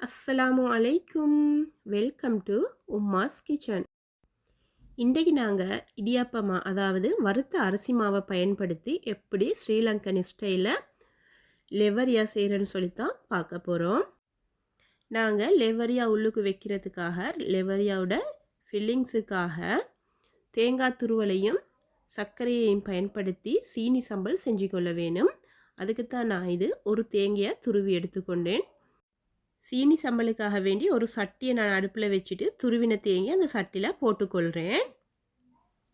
அஸ்ஸலாமு அலைக்கும். Welcome to Umma's kitchen. இன்றைக்கு நாங்கள் இடியாப்பமா அதாவது வறுத்த அரிசி மாவை பயன்படுத்தி எப்படி ஸ்ரீலங்கன் ஸ்டைலில் லெவரியா செய்கிறேன்னு சொல்லித்தான் பார்க்க போகிறோம் நாங்கள் லெவரியா உள்ளுக்கு வைக்கிறதுக்காக லெவரியாவோட ஃபில்லிங்ஸுக்காக தேங்காய் துருவலையும் சர்க்கரையையும் பயன்படுத்தி சீனி சம்பல் செஞ்சு கொள்ள வேணும். அதுக்கு தான் நான் இது ஒரு தேங்காயை துருவி எடுத்துக்கொண்டேன். சீனி சம்பலுக்காக வேண்டி ஒரு சட்டியை நான் அடுப்பில் வச்சுட்டு துருவின தேங்கி அந்த சட்டியில் போட்டுக்கொள்கிறேன்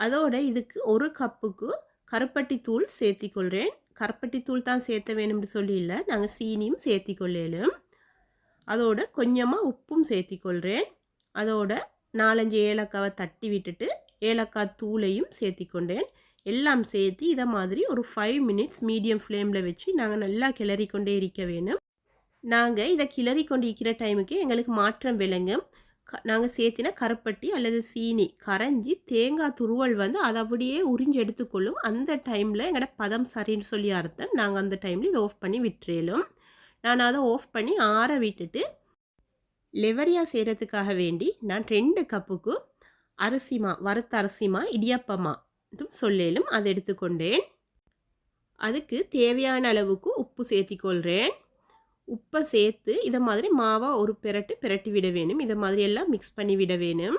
அதோட இதுக்கு ஒரு கப்புக்கு கருப்பட்டி தூள் சேர்த்திக்கொள்கிறேன் கருப்பட்டி தூள் தான் சேர்த்த வேணும்னு சொல்லி இல்லை நாங்கள் சீனியும் சேர்த்திக்கொள்ளலும். அதோட கொஞ்சமாக உப்பும் சேர்த்திக்கொள்கிறேன் அதோட நாலஞ்சு ஏலக்காவை தட்டி விட்டுட்டு ஏலக்காய் தூளையும் சேர்த்திக்கொண்டேன். எல்லாம் சேர்த்து இதை மாதிரி ஒரு ஃபைவ் மினிட்ஸ் மீடியம் ஃப்ளேமில் வச்சு நாங்கள் நல்லா கிளறி கொண்டே இருக்க வேணும். நாங்கள் இதை கிளறி கொண்டிருக்கிற டைமுக்கு எங்களுக்கு மாற்றம் விளங்கும் க நாங்கள் சேர்த்தின கருப்பட்டி அல்லது சீனி கரைஞ்சி தேங்காய் துருவல் வந்து அதை அப்படியே உறிஞ்சு எடுத்துக்கொள்ளும். அந்த டைமில் எங்களோட பதம் சரின்னு சொல்லி அர்த்தம். நாங்கள் அந்த டைமில் இதை ஆஃப் பண்ணி விட்டுறேலும். நான் அதை ஆஃப் பண்ணி ஆற விட்டுட்டு லெவரியா செய்கிறதுக்காக வேண்டி நான் ரெண்டு கப்புக்கு அரிசிமா வறுத்த அரிசிமா இடியப்பமா சொல்லேலும். அதை எடுத்துக்கொண்டேன். அதுக்கு தேவையான அளவுக்கு உப்பு சேர்த்திக்கொள்கிறேன் உப்பை சேர்த்து இதை மாதிரி மாவை ஒரு பிரட்டு பிரட்டி விட வேணும். இதை மாதிரி எல்லாம் மிக்ஸ் பண்ணி விட வேணும்.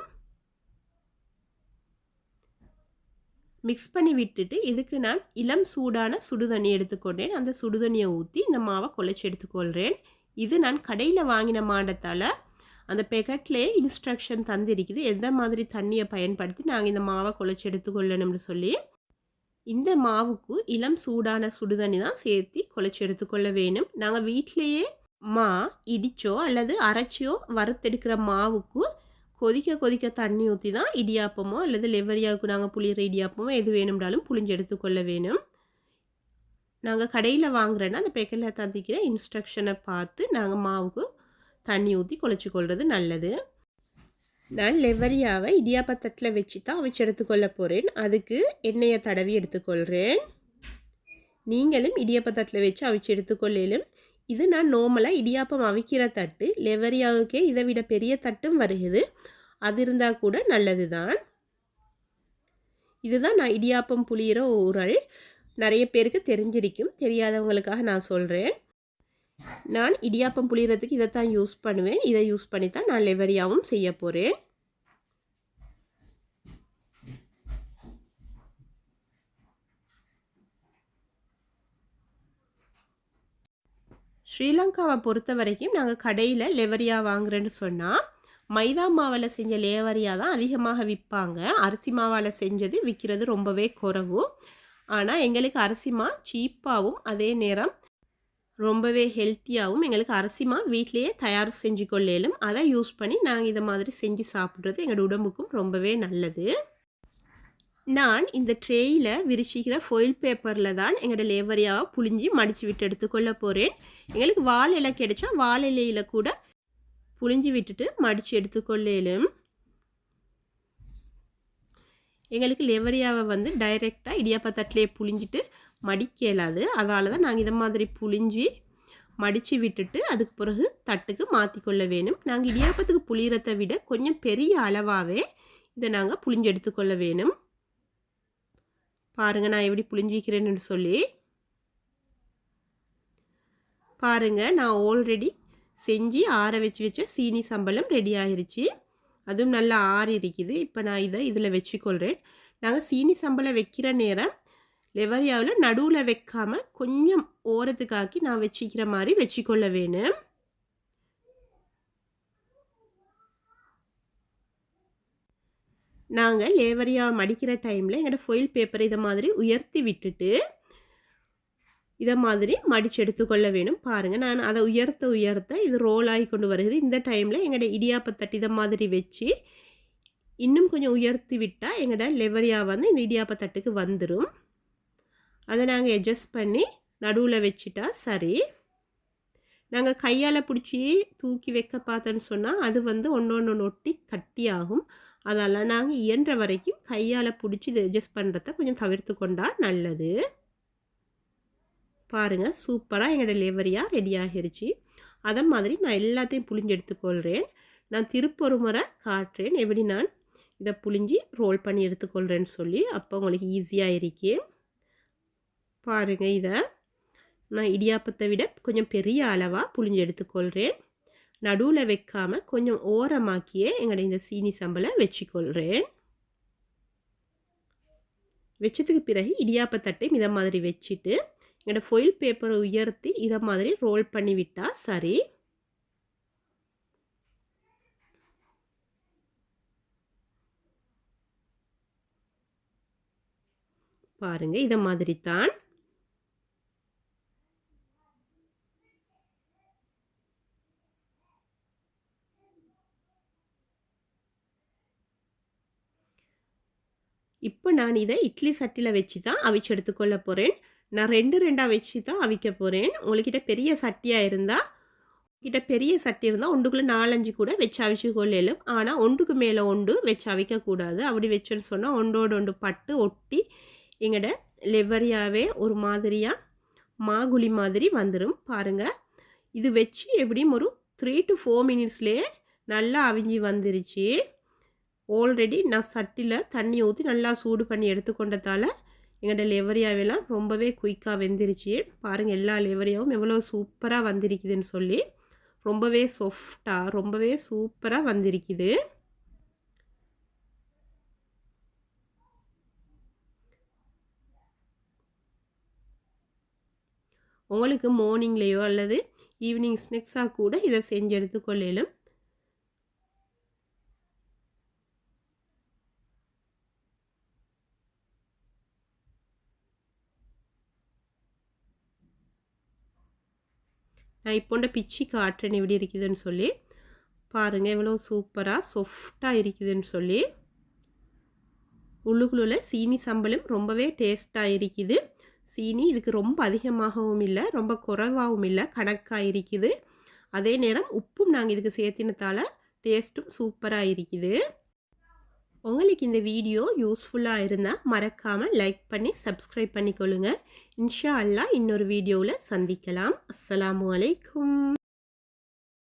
மிக்ஸ் பண்ணி விட்டுட்டு இதுக்கு நான் இளம் சூடான சுடுதண்ணி எடுத்துக்கொண்டேன். அந்த சுடுதண்ணியை ஊற்றி இந்த மாவை குழைச்சி எடுத்துக்கொள்கிறேன் இது நான் கடையில் வாங்கின மாடத்தால் அந்த பெக்கெட்லேயே இன்ஸ்ட்ரக்ஷன் தந்திருக்குது. எந்த மாதிரி தண்ணியை பயன்படுத்தி நாங்கள் இந்த மாவை குழைச்சி எடுத்துக்கொள்ளணும்னு சொல்லி இந்த மாவுக்கு இளம் சூடான சுடுதண்ணி தான் சேர்த்து குழைச்சி எடுத்துக்கொள்ள வேணும். நாங்கள் வீட்டிலையே மா இடிச்சோ அல்லது அரைச்சியோ வறுத்தெடுக்கிற மாவுக்கு கொதிக்க கொதிக்க தண்ணி ஊற்றி தான் இடியாப்பமோ அல்லது லெவரியாவுக்கு நாங்கள் புளியிற இடியாப்பமோ எது வேணும்னாலும் புளிஞ்சு எடுத்துக்கொள்ள வேணும். நாங்கள் கடையில் வாங்குறேன்னா அந்த பேக்கெட்டில் தந்திக்கிற இன்ஸ்ட்ரக்ஷனை பார்த்து நாங்கள் மாவுக்கு தண்ணி ஊற்றி குழச்சி கொள்வது நல்லது. நான் லெவரியாவை இடியாப்பத்தட்டில் வச்சு தான் அவிச்சு எடுத்துக்கொள்ள போகிறேன் அதுக்கு எண்ணெயை தடவி எடுத்துக்கொள்கிறேன் நீங்களும் இடியாப்பத்தட்டில் வச்சு அவிச்சு எடுத்துக்கொள்ளலும். இது நான் நோமலாக இடியாப்பம் அவிக்கிற தட்டு லெவரியாவுக்கே இதை விட பெரிய தட்டும் வருகுது அது இருந்தால் கூட நல்லது தான் இதுதான் நான் இடியாப்பம் புளியிற உரல் நிறைய பேருக்கு தெரிஞ்சிருக்கும். தெரியாதவங்களுக்காக நான் சொல்கிறேன் நான் இடியாப்பம் புளிகிறதுக்கு இதை தான் யூஸ் பண்ணுவேன். இதை யூஸ் பண்ணி தான் நான் லெவரியாகவும் செய்ய போகிறேன் ஸ்ரீலங்காவை பொறுத்த வரைக்கும் நாங்கள் கடையில் லெவரியா வாங்குறேன்னு சொன்னால் மைதா மாவில் செஞ்ச லேவரியா தான் அதிகமாக விற்பாங்க அரிசி மாவால் செஞ்சது விற்கிறது ரொம்பவே குறவு. ஆனால் எங்களுக்கு அரிசி மா சீப்பாகவும் அதே நேரம் ரொம்பவே ஹெல்த்தியாகவும் எங்களுக்கு அரிசிமா வீட்டிலையே தயார் செஞ்சு கொள்ளையிலும் அதை யூஸ் பண்ணி நாங்கள் இதை மாதிரி செஞ்சு சாப்பிட்றது எங்களோட உடம்புக்கும் ரொம்பவே நல்லது. நான் இந்த ட்ரேயில் விரிச்சிக்கிற ஃபொயில் பேப்பரில் தான் எங்களோட லேவரியாவை புளிஞ்சி மடித்து விட்டு எடுத்துக்கொள்ள போகிறேன் எங்களுக்கு வாழை இலை கிடைச்சா வாழை இலையில் கூட புளிஞ்சி விட்டுட்டு மடித்து எடுத்துக்கொள்ளலும் எங்களுக்கு லெவரியாவை வந்து டைரெக்டாக இடியாப்பா தட்டிலே புளிஞ்சிட்டு மடிக்க இயலாது. அதால் தான் நாங்கள் இதை மாதிரி புளிஞ்சி மடித்து விட்டுட்டு அதுக்கு பிறகு தட்டுக்கு மாற்றிக்கொள்ள வேணும். நாங்கள் இடியாப்பத்துக்கு புளியறதை விட கொஞ்சம் பெரிய அளவாகவே இதை நாங்கள் புளிஞ்சு எடுத்துக்கொள்ள வேணும். பாருங்கள் நான் எப்படி புளிஞ்சிக்கிறேன்னு சொல்லி. பாருங்கள் நான் ஆல்ரெடி செஞ்சு ஆற வச்சு வச்ச சீனி சம்பளம் ரெடி ஆகிருச்சு அதுவும் நல்லா ஆறி இருக்குது இப்போ நான் இதை இதில் வச்சுக்கொள்கிறேன் நாங்கள் சீனி சம்பளம் வைக்கிற நேரம் லெவரியாவில் நடுவில் வைக்காமல் கொஞ்சம் ஓரத்துக்காக்கி நான் வச்சுக்கிற மாதிரி வச்சுக்கொள்ள வேணும். நாங்கள் லேவரியா மடிக்கிற டைமில் எங்களோட ஃபொயில் பேப்பர் இதை மாதிரி உயர்த்தி விட்டுட்டு இதை மாதிரி மடித்து எடுத்துக்கொள்ள வேணும். பாருங்கள் நான் அதை உயர்த்த உயர்த்த இது ரோல் ஆகி கொண்டு வருகிறது. இந்த டைமில் எங்களோட இடியாப்பத்தட்டு இதை மாதிரி வச்சு இன்னும் கொஞ்சம் உயர்த்தி விட்டால் எங்களோட லெவரியா வந்து இந்த இடியாப்பத்தட்டுக்கு வந்துடும் அதை நாங்கள் அட்ஜஸ்ட் பண்ணி நடுவில் வச்சுட்டா சரி. நாங்கள் கையால் பிடிச்சி தூக்கி வைக்க பார்த்தோன்னு சொன்னால் அது வந்து ஒன்று ஒன்று ஒட்டி கட்டி ஆகும். அதெல்லாம் நாங்கள் இயன்ற வரைக்கும் கையால் பிடிச்சி இதை அட்ஜஸ்ட் பண்ணுறத கொஞ்சம் தவிர்த்து கொண்டால் நல்லது. பாருங்கள் சூப்பராக எங்களோட லேவரியாக ரெடி ஆகிருச்சு. அதை மாதிரி நான் எல்லாத்தையும் புளிஞ்சு எடுத்துக்கொள்கிறேன் நான் திருப்பொரு முறை காட்டுறேன். எப்படி நான்? இதை புளிஞ்சி ரோல் பண்ணி எடுத்துக்கொள்கிறேன்னு சொல்லி. அப்போ உங்களுக்கு ஈஸியாக இருக்கேன் பாருங்கள் இதை. நான் இடியாப்பத்தை விட கொஞ்சம் பெரிய அளவாக புளிஞ்சு எடுத்துக்கொள்கிறேன் நடுவில் வைக்காமல் கொஞ்சம் ஓரமாக்கியே எங்களுடைய இந்த சீனி சம்பளை வச்சுக்கொள்கிறேன் வச்சதுக்கு பிறகு இடியாப்பத்தட்டை இதை மாதிரி வச்சுட்டு எங்களோட ஃபொயில் பேப்பரை உயர்த்தி இதை மாதிரி ரோல் பண்ணி விட்டால் சரி. பாருங்கள் இதை மாதிரி தான் இப்போ நான் இதை இட்லி சட்டியில் வச்சு தான் அவிச்சு எடுத்துக்கொள்ள போகிறேன் நான் ரெண்டு ரெண்டாக வச்சு தான் அவிக்க போகிறேன் உங்கள்கிட்ட பெரிய சட்டியாக இருந்தால் கிட்ட பெரிய சட்டி இருந்தால் ஒன்றுக்குள்ளே நாலஞ்சு கூட வச்சு அவிச்சு கொள்ளலும் ஆனால் ஒன்றுக்கு மேலே ஒன்று வச்சு அவிக்கக்கூடாது. அப்படி வச்சுன்னு சொன்னால் ஒன்றோடு ஒன்று பட்டு ஒட்டி எங்களோட லெவரியாகவே ஒரு மாதிரியாக மாகுழி மாதிரி வந்துடும் பாருங்கள் இது வச்சு எப்படியும் ஒரு த்ரீ டு ஃபோர் மினிட்ஸ்லேயே நல்லா அவிஞ்சி வந்துருச்சு. ஆல்ரெடி நான் சட்டியில் தண்ணி ஊற்றி நல்லா சூடு பண்ணி எடுத்துக்கொண்டதால் எங்கள்கிட்ட லெவரியாவெல்லாம் ரொம்பவே குயிக்காக வெந்துருச்சு. பாருங்கள் எல்லா லெவரியாவும் எவ்வளோ சூப்பராக வந்திருக்குதுன்னு சொல்லி ரொம்பவே சாஃப்டாக ரொம்பவே சூப்பராக வந்திருக்குது. உங்களுக்கு மார்னிங்லேயோ அல்லது ஈவினிங் ஸ்நாக்ஸாக கூட இதை செஞ்சு எடுத்துக்கொள்ளலும். நான் இப்போண்ட பிச்சி காட்டுறேன் எப்படி இருக்குதுன்னு சொல்லி பாருங்கள் எவ்வளோ சூப்பராக சாஃப்டாக இருக்குதுன்னு சொல்லி. உள்ளுக்குள்ள சீனி சம்பளம் ரொம்பவே டேஸ்ட்டாக இருக்குது. சீனி இதுக்கு ரொம்ப அதிகமாகவும் இல்லை ரொம்ப குறைவாகவும் இல்லை கணக்காக இருக்குது. அதே நேரம் உப்பும் நாங்கள் இதுக்கு சேர்த்தினத்தால் டேஸ்ட்டும் சூப்பராக இருக்குது. உங்களுக்கு இந்த வீடியோ யூஸ்ஃபுல்லாக இருந்தால் மறக்காமல் லைக் பண்ணி சப்ஸ்கிரைப் பண்ணிக்கொள்ளுங்கள் இன்ஷா அல்லா இன்னொரு வீடியோவில் சந்திக்கலாம். அஸ்ஸலாமு அலைக்கும்.